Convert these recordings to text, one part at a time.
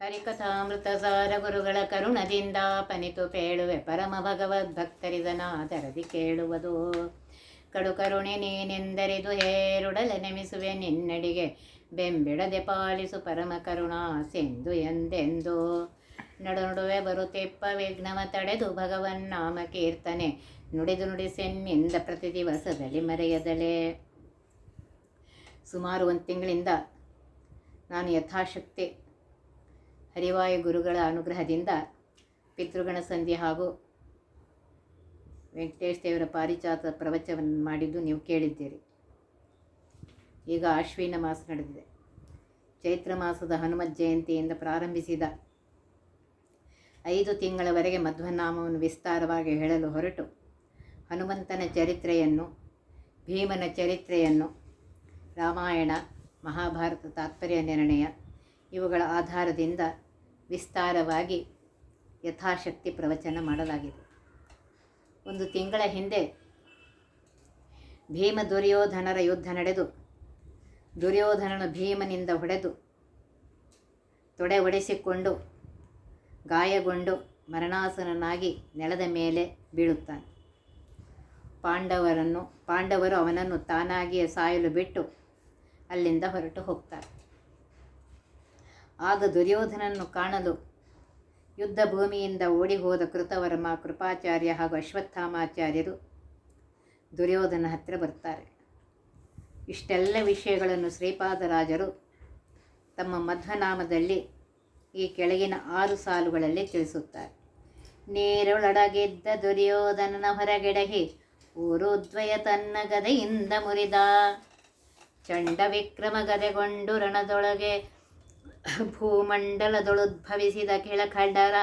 ಹರಿಕಥಾಮೃತ ಸಾರ ಗುರುಗಳ ಕರುಣದಿಂದ ಪನಿತು ಪೇಳುವೆ ಪರಮ ಭಗವದ್ ಭಕ್ತರಿದನಾದರದಿ ಕೇಳುವುದು. ಕಡು ಕರುಣೆ ನೀನೆಂದರಿದು ಹೇರುಡಲ ನೆಮಿಸುವೆ ನಿನ್ನಡಿಗೆ, ಬೆಂಬಿಡದೆ ಪಾಲಿಸು ಪರಮ ಕರುಣಾ ಸಿಂಧು ಎಂದೆಂದು. ನಡು ನಡುವೆ ಬರುತ್ತಿಪ್ಪ ವಿಘ್ನವ ತಡೆದು ಭಗವನ್ ನಾಮ ಕೀರ್ತನೆ ನುಡಿದು ನುಡಿಸೆನ್ನಿಂದ ಪ್ರತಿ ದಿವಸದಲ್ಲಿ ಮರೆಯದಲೇ ಸುಮಾರು ಒಂದು ತಿಂಗಳಿಂದ ನಾನು ಯಥಾಶಕ್ತಿ ಹರಿವಾಯು ಗುರುಗಳ ಅನುಗ್ರಹದಿಂದ ಪಿತೃಗಣ ಸಂಧಿ ಹಾಗೂ ವೆಂಕಟೇಶ್ ದೇವರ ಪಾರಿಜಾತ ಪ್ರವಚನವನ್ನು ಮಾಡಿದ್ದು ನೀವು ಕೇಳಿದ್ದೀರಿ. ಈಗ ಅಶ್ವಿನ ಮಾಸ ನಡೆದಿದೆ. ಚೈತ್ರ ಮಾಸದ ಹನುಮತ್ ಜಯಂತಿಯಿಂದ ಪ್ರಾರಂಭಿಸಿದ ಐದು ತಿಂಗಳವರೆಗೆ ಮಧ್ವನಾಮವನ್ನು ವಿಸ್ತಾರವಾಗಿ ಹೇಳಲು ಹೊರಟು ಹನುಮಂತನ ಚರಿತ್ರೆಯನ್ನು, ಭೀಮನ ಚರಿತ್ರೆಯನ್ನು, ರಾಮಾಯಣ, ಮಹಾಭಾರತ ತಾತ್ಪರ್ಯ ನಿರ್ಣಯ ಇವುಗಳ ಆಧಾರದಿಂದ ವಿಸ್ತಾರವಾಗಿ ಯಥಾಶಕ್ತಿ ಪ್ರವಚನ ಮಾಡಲಾಗಿದೆ. ಒಂದು ತಿಂಗಳ ಹಿಂದೆ ಭೀಮ ದುರ್ಯೋಧನರ ಯುದ್ಧ ನಡೆದು, ದುರ್ಯೋಧನನು ಭೀಮನಿಂದ ಹೊಡೆದು ತೊಡೆ ಒಡೆಸಿಕೊಂಡು ಗಾಯಗೊಂಡು ಮರಣಾಸನನಾಗಿ ನೆಲದ ಮೇಲೆ ಬೀಳುತ್ತಾನೆ. ಪಾಂಡವರನ್ನು, ಪಾಂಡವರು ಅವನನ್ನು ತಾನಾಗಿಯೇ ಸಾಯಲು ಬಿಟ್ಟು ಅಲ್ಲಿಂದ ಹೊರಟು ಹೋಗ್ತಾರೆ. ಆಗ ದುರ್ಯೋಧನನ್ನು ಕಾಣಲು ಯುದ್ಧ ಭೂಮಿಯಿಂದ ಓಡಿ ಹೋದ ಕೃತವರ್ಮ, ಕೃಪಾಚಾರ್ಯ ಹಾಗೂ ಅಶ್ವತ್ಥಾಮಾಚಾರ್ಯರು ದುರ್ಯೋಧನ ಹತ್ತಿರ ಬರ್ತಾರೆ. ಇಷ್ಟೆಲ್ಲ ವಿಷಯಗಳನ್ನು ಶ್ರೀಪಾದರಾಜರು ತಮ್ಮ ಮಧ್ವನಾಮದಲ್ಲಿ ಈ ಕೆಳಗಿನ ಆರು ಸಾಲುಗಳಲ್ಲಿ ತಿಳಿಸುತ್ತಾರೆ. ನೀರೊಳಗಿದ್ದ ದುರ್ಯೋಧನನ ಹೊರಗೆಡಹಿ ಊರುದ್ವಯ ತನ್ನ ಗದೆಯಿಂದ ಮುರಿದ ಚಂಡ ವಿಕ್ರಮ ಗದೆಗೊಂಡು ರಣದೊಳಗೆ ಭೂಮಂಡಲದೊಳುದ್ಭವಿಸಿದ ಕೆಳಖಂಡರ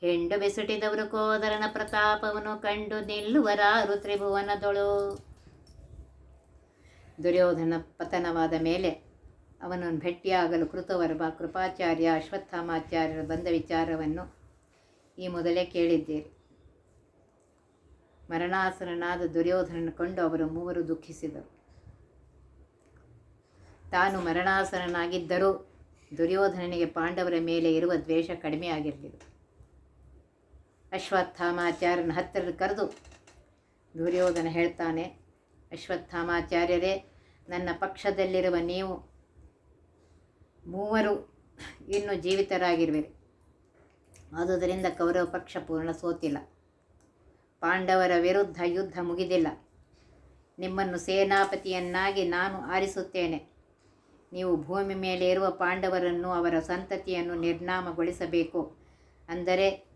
ಹೆಂಡು ಬೆಸುಟಿದವರು ಕೋದರನ ಪ್ರತಾಪವನ್ನು ಕಂಡು ನಿಲ್ಲುವರಾರು ತ್ರಿಭುವನದೊಳು. ದುರ್ಯೋಧನ ಪತನವಾದ ಮೇಲೆ ಅವನನ್ನು ಭೇಟಿಯಾಗಲು ಕೃತವರ್ಭ ಕೃಪಾಚಾರ್ಯ, ಅಶ್ವತ್ಥಾಮಾಚಾರ್ಯರು ಬಂದ ವಿಚಾರವನ್ನು ಈ ಮೊದಲೇ ಕೇಳಿದ್ದೀರಿ. ಮರಣಾಸನನಾದ ದುರ್ಯೋಧನನ್ನು ಕಂಡು ಅವರು ಮೂವರು ದುಃಖಿಸಿದರು. ತಾನು ಮರಣಾಸನನಾಗಿದ್ದರೂ ದುರ್ಯೋಧನನಿಗೆ ಪಾಂಡವರ ಮೇಲೆ ಇರುವ ದ್ವೇಷ ಕಡಿಮೆ ಆಗಿರಲಿಲ್ಲ ಅಶ್ವತ್ಥಾಮಾಚಾರ್ಯನ ಹತ್ತಿರ ಕರೆದು, ದುರ್ಯೋಧನ ಹೇಳ್ತಾನೆ, ಅಶ್ವತ್ಥಾಮಾಚಾರ್ಯರೇ, ನನ್ನ ಪಕ್ಷದಲ್ಲಿರುವ ನೀವು ಮೂವರು ಇನ್ನೂ ಜೀವಿತರಾಗಿರುವಿರಿ. ಆದುದರಿಂದ ಕೌರವ ಪಕ್ಷ ಪೂರ್ಣ ಸೋತಿಲ್ಲ. ಪಾಂಡವರ ವಿರುದ್ಧ ಯುದ್ಧ ಮುಗಿದಿಲ್ಲ. ನಿಮ್ಮನ್ನು ಸೇನಾಪತಿಯನ್ನಾಗಿ ನಾನು ಆರಿಸುತ್ತೇನೆ. ನೀವು ಭೂಮಿ ಮೇಲೆ ಇರುವ ಪಾಂಡವರನ್ನು ಅವರ ಸಂತತಿಯನ್ನು ನಿರ್ನಾಮಗೊಳಿಸಬೇಕು. ಅಂದರೆ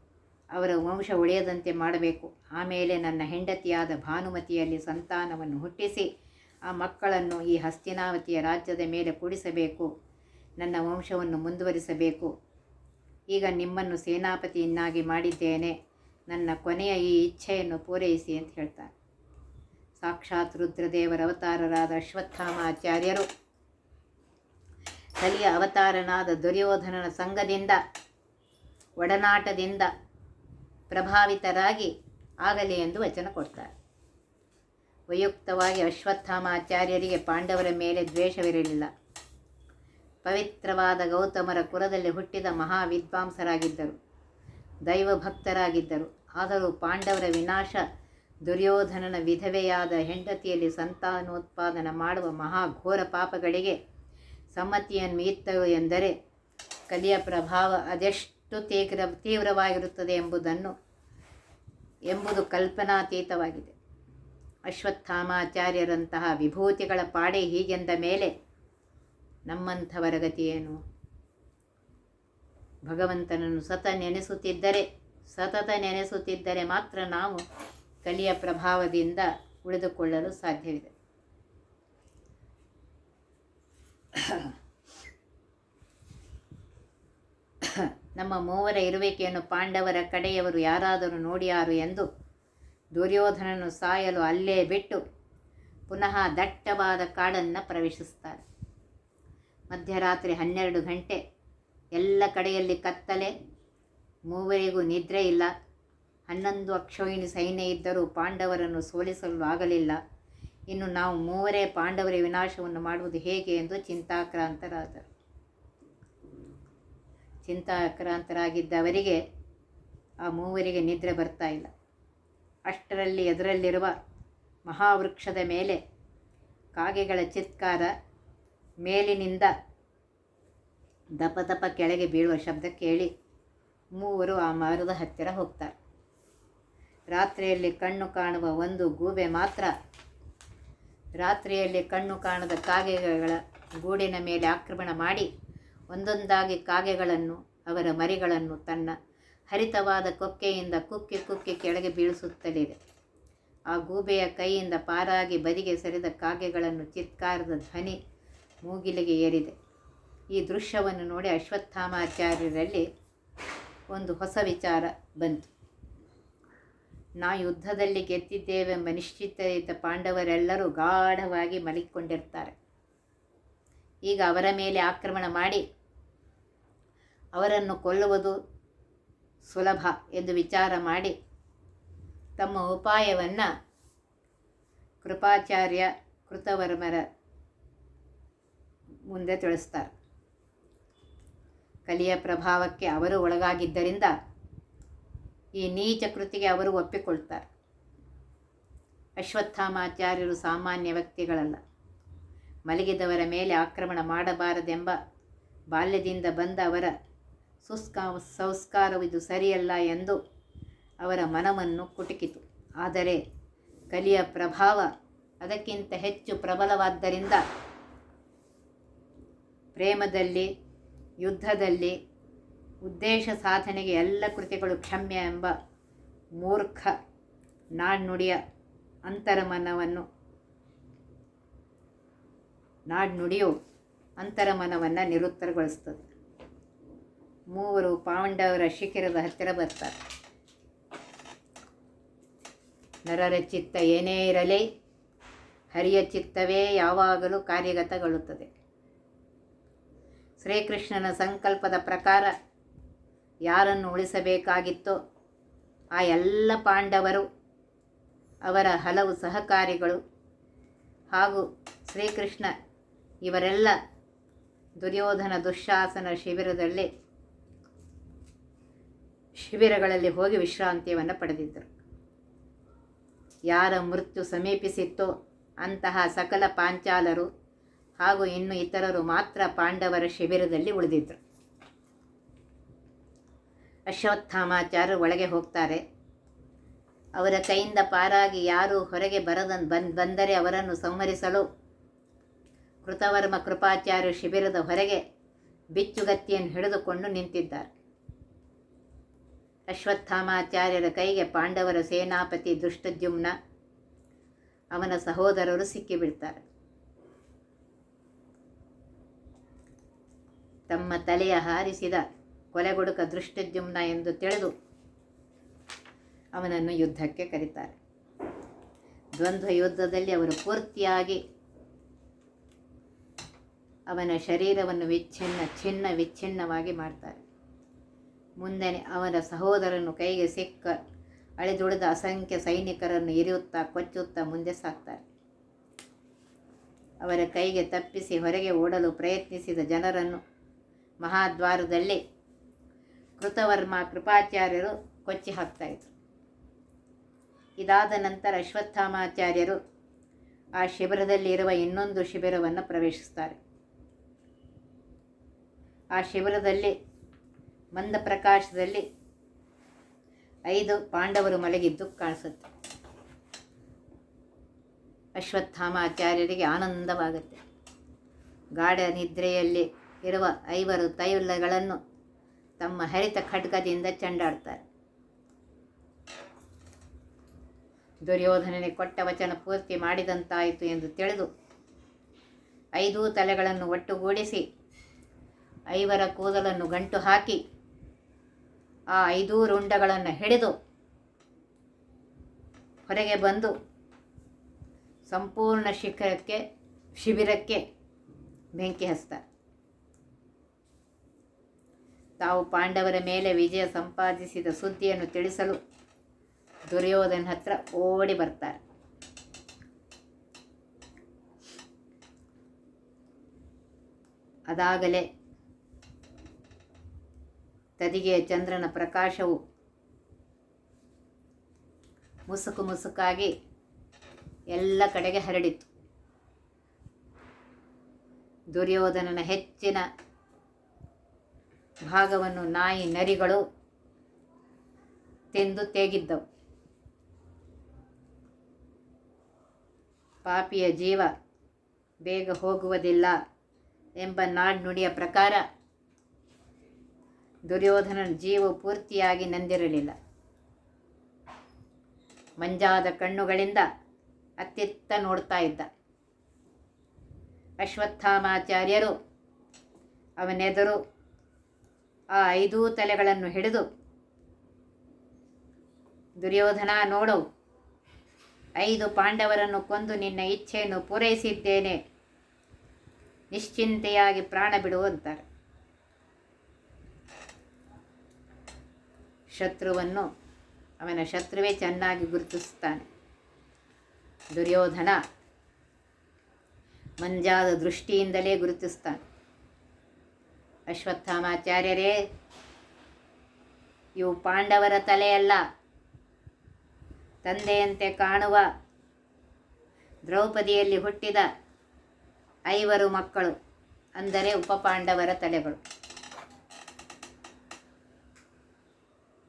ಅವರ ವಂಶ ಉಳಿಯದಂತೆ ಮಾಡಬೇಕು. ಆಮೇಲೆ ನನ್ನ ಹೆಂಡತಿಯಾದ ಭಾನುಮತಿಯಲ್ಲಿ ಸಂತಾನವನ್ನು ಹುಟ್ಟಿಸಿ, ಆ ಮಕ್ಕಳನ್ನು ಈ ಹಸ್ತಿನಾವತಿಯ ರಾಜ್ಯದ ಮೇಲೆ ಕೂಡಿಸಬೇಕು. ನನ್ನ ವಂಶವನ್ನು ಮುಂದುವರಿಸಬೇಕು. ಈಗ ನಿಮ್ಮನ್ನು ಸೇನಾಪತಿಯನ್ನಾಗಿ ಮಾಡಿದ್ದೇನೆ. ನನ್ನ ಕೊನೆಯ ಈ ಇಚ್ಛೆಯನ್ನು ಪೂರೈಸಿ ಅಂತ ಹೇಳ್ತಾರೆ. ಸಾಕ್ಷಾತ್ ರುದ್ರದೇವರ ಅವತಾರರಾದ ಅಶ್ವತ್ಥಾಮಾಚಾರ್ಯರು. ಕಲಿಯ ಅವತಾರನಾದ ದುರ್ಯೋಧನನ ಸಂಘದಿಂದ, ಒಡನಾಟದಿಂದ ಪ್ರಭಾವಿತರಾಗಿ ಆಗಲಿ ಎಂದು ವಚನ ಕೊಡ್ತಾರೆ. ವಯುಕ್ತವಾಗಿ ಅಶ್ವತ್ಥಾಮಾಚಾರ್ಯರಿಗೆ ಪಾಂಡವರ ಮೇಲೆ ದ್ವೇಷವಿರಲಿಲ್ಲ. ಪವಿತ್ರವಾದ ಗೌತಮರ ಕುಲದಲ್ಲಿ ಹುಟ್ಟಿದ ಮಹಾವಿದ್ವಾಂಸರಾಗಿದ್ದರು ದೈವ ಭಕ್ತರಾಗಿದ್ದರು ಆದರೂ ಪಾಂಡವರ ವಿನಾಶ ದುರ್ಯೋಧನನ ವಿಧವೆಯಾದ ಹೆಂಡತಿಯಲ್ಲಿ ಸಂತಾನೋತ್ಪಾದನ ಮಾಡುವ ಮಹಾಘೋರ ಪಾಪಗಳಿಗೆ ಸಮ್ಮತಿಯನ್ನು ಇತ್ತವು ಎಂದರೆ ಕಲಿಯ ಪ್ರಭಾವ ಅದೆಷ್ಟು ತೀವ್ರ ತೀವ್ರವಾಗಿರುತ್ತದೆ ಎಂಬುದನ್ನು, ಎಂಬುದು ಕಲ್ಪನಾತೀತವಾಗಿದೆ. ಅಶ್ವತ್ಥಾಮಾಚಾರ್ಯರಂತಹ ವಿಭೂತಿಗಳ ಪಾಡೆ ಹೀಗೆಂದ ಮೇಲೆ ನಮ್ಮಂಥವರ ಗತಿಯೇನು ಭಗವಂತನನ್ನು ಸತ ನೆನೆಸುತ್ತಿದ್ದರೆ, ಸತತ ನೆನೆಸುತ್ತಿದ್ದರೆ ಮಾತ್ರ ನಾವು ಕಲಿಯ ಪ್ರಭಾವದಿಂದ ಉಳಿದುಕೊಳ್ಳಲು ಸಾಧ್ಯವಿದೆ. ನಮ್ಮ ಮೂವರ ಇರುವಿಕೆಯನ್ನು ಪಾಂಡವರ ಕಡೆಯವರು ಯಾರಾದರೂ ನೋಡಿಯಾರು ಎಂದು ದುರ್ಯೋಧನನು ಸಾಯಲು ಅಲ್ಲೇ ಬಿಟ್ಟು ಪುನಃ ದಟ್ಟವಾದ ಕಾಡನ್ನು ಪ್ರವೇಶಿಸ್ತಾರೆ ಮಧ್ಯರಾತ್ರಿ ಹನ್ನೆರಡು ಗಂಟೆ. ಎಲ್ಲ ಕಡೆಯಲ್ಲಿ ಕತ್ತಲೆ. ಮೂವರಿಗೂ ನಿದ್ರೆ ಇಲ್ಲ. ಹನ್ನೊಂದು ಅಕ್ಷೋಹಿಣಿ ಸೈನ್ಯ ಇದ್ದರೂ ಪಾಂಡವರನ್ನು ಸೋಲಿಸಲು ಆಗಲಿಲ್ಲ. ಇನ್ನು ನಾವು ಮೂವರೇ ಪಾಂಡವರ ವಿನಾಶವನ್ನು ಮಾಡುವುದು ಹೇಗೆ ಎಂದು ಚಿಂತಾಕ್ರಾಂತರಾದರು. ಚಿಂತಾಕ್ರಾಂತರಾಗಿದ್ದ ಅವರಿಗೆ ಆ ಮೂವರಿಗೆ ನಿದ್ರೆ ಬರ್ತಾ ಇಲ್ಲ. ಅಷ್ಟರಲ್ಲಿ ಎದುರಲ್ಲಿರುವ ಮಹಾವೃಕ್ಷದ ಮೇಲೆ ಕಾಗೆಗಳ ಚಿತ್ಕಾರ ಮೇಲಿನಿಂದ ದಪ ದಪ ಕೆಳಗೆ ಬೀಳುವ ಶಬ್ದ ಕೇಳಿ ಮೂವರು ಆ ಮರದ ಹತ್ತಿರ ಹೋಗ್ತಾರೆ. ರಾತ್ರಿಯಲ್ಲಿ ಕಣ್ಣು ಕಾಣುವ ಒಂದು ಗೂಬೆ ಮಾತ್ರ ರಾತ್ರಿಯಲ್ಲಿ ಕಣ್ಣು ಕಾಣದ ಕಾಗೆಗಳ ಗೂಡಿನ ಮೇಲೆ ಆಕ್ರಮಣ ಮಾಡಿ ಒಂದೊಂದಾಗಿ ಕಾಗೆಗಳನ್ನು, ಅವರ ಮರಿಗಳನ್ನು ತನ್ನ ಹರಿತವಾದ ಕೊಕ್ಕೆಯಿಂದ ಕುಕ್ಕಿ ಕುಕ್ಕಿ ಕೆಳಗೆ ಬೀಳಿಸುತ್ತಲಿದೆ. ಆ ಗೂಬೆಯ ಕೈಯಿಂದ ಪಾರಾಗಿ ಬದಿಗೆ ಸರಿದ ಕಾಗೆಗಳನ್ನು ಚಿತ್ಕಾರದ ಧ್ವನಿ ಮೂಗಿಲಿಗೆ ಏರಿದೆ. ಈ ದೃಶ್ಯವನ್ನು ನೋಡಿ ಅಶ್ವತ್ಥಾಮಾಚಾರ್ಯರಲ್ಲಿ ಒಂದು ಹೊಸ ವಿಚಾರ ಬಂತು. ನಾ ಯುದ್ಧದಲ್ಲಿ ಗೆದ್ದಿದ್ದೇವೆಂಬ ನಿಶ್ಚಿತ ಪಾಂಡವರೆಲ್ಲರೂ ಗಾಢವಾಗಿ ಮಲಿಕೊಂಡಿರ್ತಾರೆ ಈಗ ಅವರ ಮೇಲೆ ಆಕ್ರಮಣ ಮಾಡಿ ಅವರನ್ನು ಕೊಲ್ಲುವುದು ಸುಲಭ ಎಂದು ವಿಚಾರ ಮಾಡಿ ತಮ್ಮ ಉಪಾಯವನ್ನು ಕೃಪಾಚಾರ್ಯ ಕೃತವರ್ಮರ ಮುಂದೆ ತಿಳಿಸ್ತಾರೆ. ಕಲಿಯ ಪ್ರಭಾವಕ್ಕೆ ಅವರು ಒಳಗಾಗಿದ್ದರಿಂದ ಈ ನೀಚ ಕೃತಿಗೆ ಅವರು ಒಪ್ಪಿಕೊಳ್ತಾರೆ. ಅಶ್ವತ್ಥಾಮಾಚಾರ್ಯರು ಸಾಮಾನ್ಯ ವ್ಯಕ್ತಿಗಳಲ್ಲ. ಮಲಗಿದವರ ಮೇಲೆ ಆಕ್ರಮಣ ಮಾಡಬಾರದೆಂಬ ಬಾಲ್ಯದಿಂದ ಬಂದ ಅವರ ಸುಸ್ಕಾ ಸಂಸ್ಕಾರವಿದು ಸರಿಯಲ್ಲ ಎಂದು ಅವರ ಮನವನ್ನು ಕುಟುಕಿತು. ಆದರೆ ಕಲಿಯ ಪ್ರಭಾವ ಅದಕ್ಕಿಂತ ಹೆಚ್ಚು ಪ್ರಬಲವಾದ್ದರಿಂದ ಪ್ರೇಮದಲ್ಲಿ, ಯುದ್ಧದಲ್ಲಿ ಉದ್ದೇಶ ಸಾಧನೆಗೆ ಎಲ್ಲ ಕೃತಿಗಳು ಕ್ಷಮ್ಯ ಎಂಬ ಮೂರ್ಖ ನಾಡ್ನುಡಿಯ ಅಂತರಮನವನ್ನು ನಾಡ್ನುಡಿಯು ಅಂತರಮನವನ್ನು ನಿರುತ್ತರಗೊಳಿಸ್ತದೆ. ಮೂವರು ಪಾಂಡವರ ಶಿಖಿರದ ಹತ್ತಿರ ಬರ್ತಾರೆ. ನರರ ಚಿತ್ತ ಏನೇ ಇರಲಿ, ಹರಿಯ ಚಿತ್ತವೇ ಯಾವಾಗಲೂ ಕಾರ್ಯಗತಗೊಳ್ಳುತ್ತದೆ. ಶ್ರೀಕೃಷ್ಣನ ಸಂಕಲ್ಪದ ಪ್ರಕಾರ ಯಾರನ್ನು ಉಳಿಸಬೇಕಾಗಿತ್ತೋ ಆ ಎಲ್ಲ ಪಾಂಡವರು, ಅವರ ಹಲವು ಸಹಕಾರಿಗಳು ಹಾಗೂ ಶ್ರೀಕೃಷ್ಣ ಇವರೆಲ್ಲ ದುರ್ಯೋಧನ ದುಶ್ಯಾಸನ ಶಿಬಿರದಲ್ಲಿ, ಶಿಬಿರಗಳಲ್ಲಿ ಹೋಗಿ ವಿಶ್ರಾಂತಿಯನ್ನು ಪಡೆದಿದ್ದರು. ಯಾರ ಮೃತ್ಯು ಸಮೀಪಿಸಿತ್ತೋ ಅಂತಹ ಸಕಲ ಪಾಂಚಾಲರು ಹಾಗೂ ಇನ್ನು ಇತರರು ಮಾತ್ರ ಪಾಂಡವರ ಶಿಬಿರದಲ್ಲಿ ಉಳಿದಿದ್ದರು. ಅಶ್ವತ್ಥಾಮಾಚಾರ್ಯರು ಒಳಗೆ ಹೋಗ್ತಾರೆ. ಅವರ ಕೈಯಿಂದ ಪಾರಾಗಿ ಯಾರು ಹೊರಗೆ ಬರದ ಬಂದ್, ಬಂದರೆ ಅವರನ್ನು ಸಂಹರಿಸಲು ಕೃತವರ್ಮ ಕೃಪಾಚಾರ್ಯ ಶಿಬಿರದ ಹೊರಗೆ ಬಿಚ್ಚುಗತ್ತಿಯನ್ನು ಹಿಡಿದುಕೊಂಡು ನಿಂತಿದ್ದಾರೆ. ಅಶ್ವತ್ಥಾಮಾಚಾರ್ಯರ ಕೈಗೆ ಪಾಂಡವರ ಸೇನಾಪತಿ ದುಷ್ಟದ್ಯುಮ್ನ ಅವನ ಸಹೋದರರು ಸಿಕ್ಕಿಬಿಡ್ತಾರೆ. ತಮ್ಮ ತಲೆಯ ಹಾರಿಸಿದ ಕೊಲೆಗೊಡುಕ ದೃಷ್ಟದ್ಯುಮ್ನ ಎಂದು ತಿಳಿದು ಅವನನ್ನು ಯುದ್ಧಕ್ಕೆ ಕರೀತಾರೆ. ದ್ವಂದ್ವ ಯುದ್ಧದಲ್ಲಿ ಅವರು ಪೂರ್ತಿಯಾಗಿ ಅವನ ಶರೀರವನ್ನು ವಿಚ್ಛಿನ್ನ ಚಿನ್ನ ವಿಚ್ಛಿನ್ನವಾಗಿ ಮಾಡ್ತಾರೆ. ಮುಂದೆ ಅವನ ಸಹೋದರನು ಕೈಗೆ ಸಿಕ್ಕ ಅಳಿದುಳಿದ ಅಸಂಖ್ಯ ಸೈನಿಕರನ್ನು ಇರಿಯುತ್ತಾ, ಕೊಚ್ಚುತ್ತಾ ಮುಂದೆ ಸಾಕ್ತಾರೆ ಅವರ ಕೈಗೆ ತಪ್ಪಿಸಿ ಹೊರಗೆ ಓಡಲು ಪ್ರಯತ್ನಿಸಿದ ಜನರನ್ನು ಮಹಾದ್ವಾರದಲ್ಲಿ ಕೃತವರ್ಮ ಕೃಪಾಚಾರ್ಯರು ಕೊಚ್ಚಿ ಹಾಕ್ತಾಯಿದ್ರು ಇದಾದ ನಂತರ ಅಶ್ವತ್ಥಾಮಾಚಾರ್ಯರು ಆ ಶಿಬಿರದಲ್ಲಿರುವ ಇನ್ನೊಂದು ಶಿಬಿರವನ್ನು ಪ್ರವೇಶಿಸ್ತಾರೆ. ಆ ಶಿಬಿರದಲ್ಲಿ ಮಂದ ಪ್ರಕಾಶದಲ್ಲಿ ಐದು ಪಾಂಡವರು ಮಲಗಿದ್ದು ಕಾಣಿಸುತ್ತೆ. ಅಶ್ವತ್ಥಾಮಾಚಾರ್ಯರಿಗೆ ಆನಂದವಾಗುತ್ತೆ. ಗಾಢ ನಿದ್ರೆಯಲ್ಲಿ ಇರುವ ಐವರು ತೈಲಗಳನ್ನು ತಮ್ಮ ಹರಿತ ಖಡ್ಗದಿಂದ ಚಂಡಾಡ್ತಾರೆ. ದುರ್ಯೋಧನನೆ ಕೊಟ್ಟ ವಚನ ಪೂರ್ತಿ ಮಾಡಿದಂತಾಯಿತು ಎಂದು ತಿಳಿದು ಐದೂ ತಲೆಗಳನ್ನು ಒಟ್ಟುಗೂಡಿಸಿ ಐವರ ಕೂದಲನ್ನು ಗಂಟು ಹಾಕಿ ಆ ಐದೂ ರುಂಡಗಳನ್ನು ಹಿಡಿದು ಹೊರಗೆ ಬಂದು ಸಂಪೂರ್ಣ ಶಿಖರಕ್ಕೆ, ಶಿಬಿರಕ್ಕೆ ಬೆಂಕಿ ಹಚ್ತಾರೆ. ತಾವು ಪಾಂಡವರ ಮೇಲೆ ವಿಜಯ ಸಂಪಾದಿಸಿದ ಸುದ್ದಿಯನ್ನು ತಿಳಿಸಲು ದುರ್ಯೋಧನ ಹತ್ರ ಓಡಿ ಬರ್ತಾರೆ. ಅದಾಗಲೇ ತದಿಗೆಯ ಚಂದ್ರನ ಪ್ರಕಾಶವು ಮುಸುಕು ಮುಸುಕಾಗಿ ಎಲ್ಲ ಕಡೆಗೆ ಹರಡಿತು. ದುರ್ಯೋಧನನ ಹೆಚ್ಚಿನ ಭಾಗವನ್ನು ನಾಯಿ ನರಿಗಳು ತಿಂದು ತೇಗಿದ್ದವು. ಪಾಪಿಯ ಜೀವ ಬೇಗ ಹೋಗುವುದಿಲ್ಲ ಎಂಬ ನಾಡ್ನುಡಿಯ ಪ್ರಕಾರ ದುರ್ಯೋಧನನ ಜೀವ ಪೂರ್ತಿಯಾಗಿ ನಂದಿರಲಿಲ್ಲ. ಮಂಜಾದ ಕಣ್ಣುಗಳಿಂದ ಅತ್ತಿತ್ತ ನೋಡ್ತಾ ಇದ್ದ. ಅಶ್ವತ್ಥಾಮಾಚಾರ್ಯರು ಅವನೆದುರು ಆ ಐದೂ ತಲೆಗಳನ್ನು ಹಿಡಿದು ದುರ್ಯೋಧನ ನೋಡು, ಐದು ಪಾಂಡವರನ್ನು ಕೊಂದು ನಿನ್ನ ಇಚ್ಛೆಯನ್ನು ಪೂರೈಸಿದ್ದೇನೆ. ನಿಶ್ಚಿಂತೆಯಾಗಿ ಪ್ರಾಣ ಬಿಡು ಅಂತಾರೆ. ಶತ್ರುವನ್ನು ಅವನ ಶತ್ರುವೇ ಚೆನ್ನಾಗಿ ಗುರುತಿಸ್ತಾನೆ ದುರ್ಯೋಧನ ಮಂಜಾದ ದೃಷ್ಟಿಯಿಂದಲೇ ಗುರುತಿಸ್ತಾನೆ. ಅಶ್ವತ್ಥಾಮಾಚಾರ್ಯರೇ, ಇವು ಪಾಂಡವರ ತಲೆಯಲ್ಲ. ತಂದೆಯಂತೆ ಕಾಣುವ ದ್ರೌಪದಿಯಲ್ಲಿ ಹುಟ್ಟಿದ ಐವರು ಮಕ್ಕಳು, ಅಂದರೆ ಉಪಪಾಂಡವರ ತಲೆಗಳು.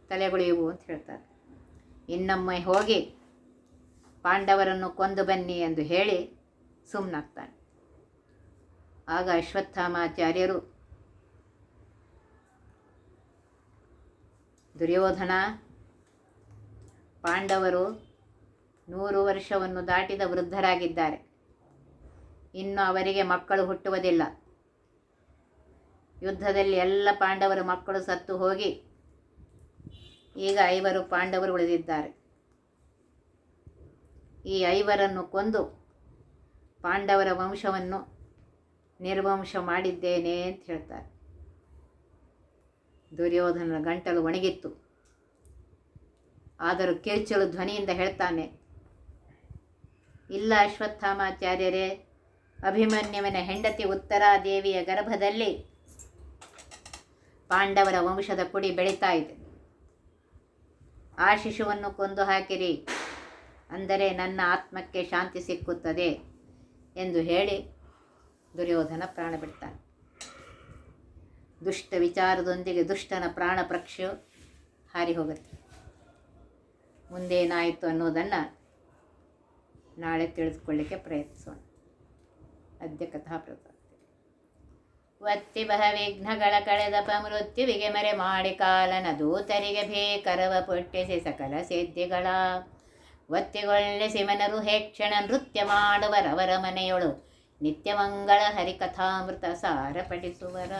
ತಲೆಗಳು ಇವು ಅಂತ ಹೇಳ್ತಾರೆ. ಇನ್ನೊಮ್ಮೆ ಹೋಗಿ ಪಾಂಡವರನ್ನು ಕೊಂದು ಬನ್ನಿ ಎಂದು ಹೇಳಿ ಸುಮ್ಮನಾಗ್ತಾನೆ ಆಗ ಅಶ್ವತ್ಥಾಮಾಚಾರ್ಯರು ದುರ್ಯೋಧನ, ಪಾಂಡವರು ನೂರು ವರ್ಷವನ್ನು ದಾಟಿದ ವೃದ್ಧರಾಗಿದ್ದಾರೆ. ಇನ್ನು ಅವರಿಗೆ ಮಕ್ಕಳು ಹುಟ್ಟುವುದಿಲ್ಲ. ಯುದ್ಧದಲ್ಲಿ ಎಲ್ಲ ಪಾಂಡವರ ಮಕ್ಕಳು ಸತ್ತು ಹೋಗಿ ಈಗ ಐವರು ಪಾಂಡವರು ಉಳಿದಿದ್ದಾರೆ. ಈ ಐವರನ್ನು ಕೊಂದು ಪಾಂಡವರ ವಂಶವನ್ನು ನಿರ್ವಂಶ ಮಾಡಿದ್ದೇನೆ ಅಂತ ಹೇಳ್ತಾರೆ. ದುರ್ಯೋಧನನ ಗಂಟಲು ಒಣಗಿತ್ತು. ಆದರೂ ಕಿರ್ಚಲು ಧ್ವನಿಯಿಂದ ಹೇಳ್ತಾನೆ, ಇಲ್ಲ ಅಶ್ವತ್ಥಾಮಾಚಾರ್ಯರೇ, ಅಭಿಮನ್ಯುವಿನ ಹೆಂಡತಿ ಉತ್ತರಾದೇವಿಯ ಗರ್ಭದಲ್ಲಿ ಪಾಂಡವರ ವಂಶದ ಕುಡಿ ಬೆಳೀತಾ ಇದೆ. ಆ ಶಿಶುವನ್ನು ಕೊಂದು ಹಾಕಿರಿ, ಅಂದರೆ ನನ್ನ ಆತ್ಮಕ್ಕೆ ಶಾಂತಿ ಸಿಕ್ಕುತ್ತದೆ ಎಂದು ಹೇಳಿ ದುರ್ಯೋಧನ ಪ್ರಾಣ ಬಿಡ್ತಾನೆ. ದುಷ್ಟ ವಿಚಾರದೊಂದಿಗೆ ದುಷ್ಟನ ಪ್ರಾಣ ಹಾರಿ ಹೋಗುತ್ತೆ. ಮುಂದೇನಾಯಿತು ಅನ್ನೋದನ್ನು ನಾಳೆ ತಿಳಿದುಕೊಳ್ಳಿಕ್ಕೆ ಪ್ರಯತ್ನಿಸೋಣ. ಅದ್ಯ ಕಥಾ ವತ್ತಿ ಬಹ ವಿಘ್ನಗಳ ಕಳೆದ ಮೃತ್ಯುವಿಗೆ ಮರೆ ಮಾಡಿ ಕಾಲನ ದೂತರಿಗೆ ಭೇಕರವ ಪೊಟ್ಟಿಸಿ ಸಕಲ ಸಿದ್ಧಿಗಳ. ಒತ್ತಿಗೊಳ್ಳಿಸಿ ಸಿಮನರು ಹೇಕ್ಷಣ ನೃತ್ಯ ಮಾಡುವರವರ ಮನೆಯೊಳು ನಿತ್ಯಮಂಗಳ ಹರಿಕಥಾಮೃತ ಸಾರ ಪಠಿಸುವರ.